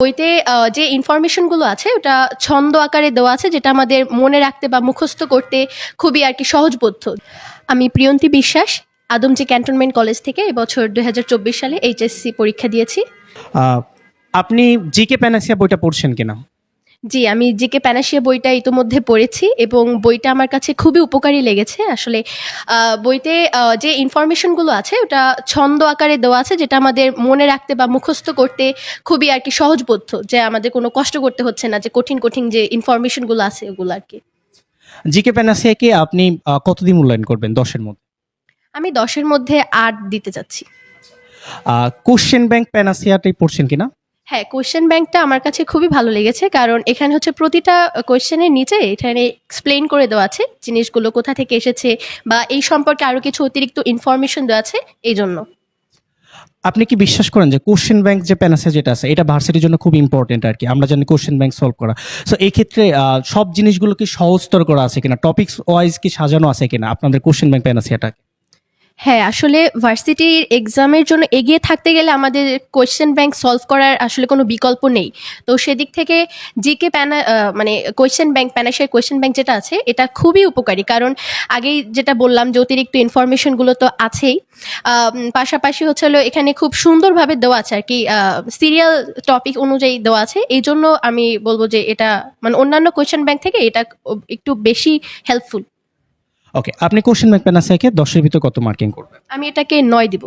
বইতে যে ইনফরমেশনগুলো আছে, ওটা ছন্দ আকারে দেওয়া আছে, যেটা আমাদের মনে রাখতে বা মুখস্থ করতে খুবই আর কি সহজবোধ্য। আমি প্রিয়ন্তী বিশ্বাস, আদমজি ক্যান্টনমেন্ট কলেজ থেকে এবছর দুই হাজার চব্বিশ সালে এইচএসসি পরীক্ষা দিয়েছি। আপনি জিকে প্যানাসিয়া বইটা পড়ছেন কিনা? জি আমি জিকে প্যানাশিয়া বইটা ইতোমধ্যে পড়েছি এবং বইটা আমার কাছে খুবই উপকারী লেগেছে। আসলে বইতে যে ইনফরমেশনগুলো আছে ওটা ছন্দ আকারে দেওয়া আছে যেটা আমাদের মনে রাখতে বা মুখস্থ করতে খুবই আর কি সহজবোধ্য যে আমাদের কোনো কষ্ট করতে হচ্ছে না যে কঠিন কঠিন যে ইনফরমেশনগুলো আছে ওগুলো আর কি। জিকে প্যানাসিয়াকে আপনি কতদিন মূল্যায়ন করবেন দশের মধ্যে? আমি দশের মধ্যে আট দিতে চাচ্ছি। কোশ্চেন ব্যাংক প্যানাসিয়াটাই পড়ছেন কিনা? হ্যাঁ কোয়েশ্চেন ব্যাংকটা আমার কাছে খুবই ভালো লেগেছে, কারণ এখানে হচ্ছে প্রতিটা কোয়েশ্চেনের নিচে এখানে এক্সপ্লেন করে দেওয়া আছে জিনিসগুলো কোথা থেকে এসেছে বা এই সম্পর্কে আরও কিছু অতিরিক্ত ইনফরমেশন দেওয়া আছে এই জন্য। আপনি কি বিশ্বাস করেন যে কোশ্চেন ব্যাংক যে প্যানাসিয়া যেটা আছে, এটা ভার্সিটির জন্য খুব ইম্পর্টেন্ট আর কি? আমরা জানি কোশ্চেন ব্যাংক সলভ করা। সো এই ক্ষেত্রে সব জিনিসগুলো কি সহজতর করা আছে কিনা? টপিকস ওয়াইজ কি সাজানো আছে কিনা আপনাদের কোশ্চেন ব্যাংক প্যানাসিয়াটা হ্যাঁ আসলে ভার্সিটির এক্সামের জন্য এগিয়ে থাকতে গেলে আমাদের কোয়েশ্চেন ব্যাংক সলভ করার আসলে কোনো বিকল্প নেই। তো সেদিক থেকে জিকে প্যানা মানে কোয়েশ্চেন ব্যাংক প্যানাসের কোয়েশ্চেন ব্যাংক যেটা আছে, এটা খুবই উপকারী। কারণ আগেই যেটা বললাম যে অতিরিক্ত ইনফরমেশনগুলো তো আছেই। পাশাপাশি হচ্ছে হলো এখানে খুব সুন্দরভাবে দেওয়া আছে আর কি সিরিয়াল টপিক অনুযায়ী দেওয়া আছে। এই জন্য আমি বলব যে এটা মানে অন্যান্য কোয়েশ্চেন ব্যাংক থেকে এটা একটু বেশি হেল্পফুল ওকে আপনি কোশ্চেন ব্যাংক প্যানাসিয়াকে দশের ভিতর কত মার্কিং করবেন? আমি এটাকে নয় দিব।